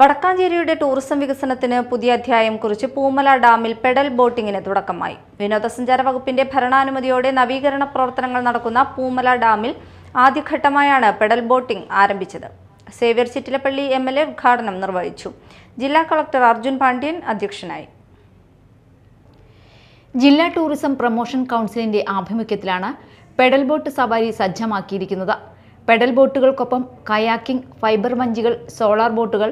വടക്കാഞ്ചേരിയുടെ tourism വികസനത്തിന് പുതിയ അധ്യായം കുറിച്ച് പൂമല ഡാമിൽ പെഡൽ ബോട്ടിങ്ങിന് തുടക്കമായി. വിനോദസഞ്ചാര വകുപ്പിന്റെ ഭരണാനുമതിയോടെ നവീകരണ പ്രവർത്തനങ്ങൾ നടക്കുന്ന പൂമല ഡാമിൽ ആദ്യഘട്ടമായാണ് പെഡൽ ബോട്ടിംഗ് ആരംഭിച്ചത്. Xavier Chittilappally M L A ഉദ്ഘാടനം നിർവഹിച്ചു. ജില്ലാ കളക്ടർ അർജുൻ പാണ്ഡ്യൻ അധ്യക്ഷനായി. ജില്ലാ ടൂറിസം പ്രൊമോഷൻ കൗൺസിലിന്റെ ആഭിമുഖ്യത്തിലാണ് പെഡൽ ബോട്ട് സവാരി സജ്ജമാക്കിയിരിക്കുന്നത്. പെഡൽ ബോട്ടുകൾക്കൊപ്പം കയാക്കിംഗ് ഫൈബർ വഞ്ചികൾ സോളാർ ബോട്ടുകൾ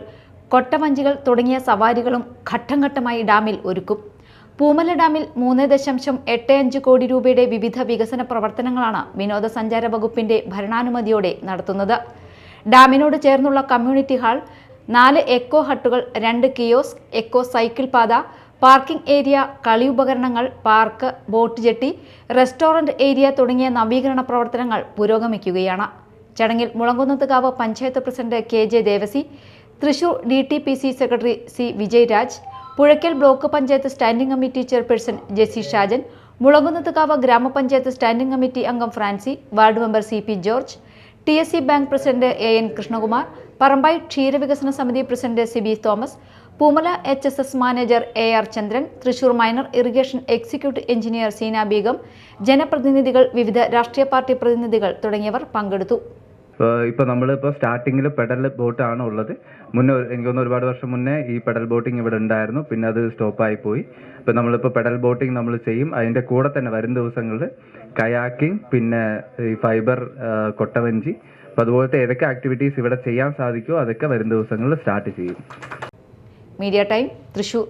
കൊട്ടവഞ്ചികൾ തുടങ്ങിയ സവാരികളും ഘട്ടം ഘട്ടമായി ഡാമിൽ ഒരുക്കും. പൂമല ഡാമിൽ മൂന്ന് ദശാംശം എട്ട് അഞ്ച് കോടി രൂപയുടെ വിവിധ വികസന പ്രവർത്തനങ്ങളാണ് വിനോദസഞ്ചാര വകുപ്പിന്റെ ഭരണാനുമതിയോടെ നടത്തുന്നത്. ഡാമിനോട് ചേർന്നുള്ള കമ്മ്യൂണിറ്റി ഹാൾ നാല് എക്കോ ഹട്ടുകൾ രണ്ട് കിയോസ് എക്കോ സൈക്കിൾ പാത പാർക്കിംഗ് ഏരിയ കളി ഉപകരണങ്ങൾ park boat jetty restaurant area തുടങ്ങിയ നവീകരണ പ്രവർത്തനങ്ങൾ പുരോഗമിക്കുകയാണ്. ചടങ്ങിൽ Mulankunnathukavu panchayat president K J Devasy Thrissur D T P C secretary C Vijayaraj Puzhakkal block panchayat standing committee chairperson Jessy Shajan Mulakunnathukavu ഗ്രാമപഞ്ചായത്ത് standing committee അംഗം Francy ward member C P George T S C bank president A N Krishnakumar Parambayi ക്ഷീരവികസന സമിതി president C B Thomas Poomala H S S manager A R Chandran Thrissur minor irrigation executive engineer Seena Begum ജനപ്രതിനിധികൾ വിവിധ രാഷ്ട്രീയ party പ്രതിനിധികൾ തുടങ്ങിയവർ പങ്കെടുത്തു. ഇപ്പോൾ നമ്മളിപ്പോൾ സ്റ്റാർട്ടിങ്ങിൽ പെഡൽ ബോട്ട് ആണ് ഉള്ളത്. മുന്നേ എനിക്ക് തോന്നുന്നു ഒരുപാട് വർഷം മുന്നേ ഈ പെഡൽ ബോട്ടിംഗ് ഇവിടെ ഉണ്ടായിരുന്നു. പിന്നെ അത് സ്റ്റോപ്പായി പോയി. ഇപ്പോൾ നമ്മളിപ്പോൾ പെഡൽ ബോട്ടിംഗ് നമ്മൾ ചെയ്യും. അതിന്റെ കൂടെ തന്നെ വരും ദിവസങ്ങളിൽ കയാക്കിംഗ് പിന്നെ ഈ ഫൈബർ കൊട്ടവഞ്ചി. അപ്പോൾ അതുപോലത്തെ ഏതൊക്കെ ആക്ടിവിറ്റീസ് ഇവിടെ ചെയ്യാൻ സാധിക്കുമോ അതൊക്കെ വരും ദിവസങ്ങളിൽ സ്റ്റാർട്ട് ചെയ്യും. Media time Thrissur.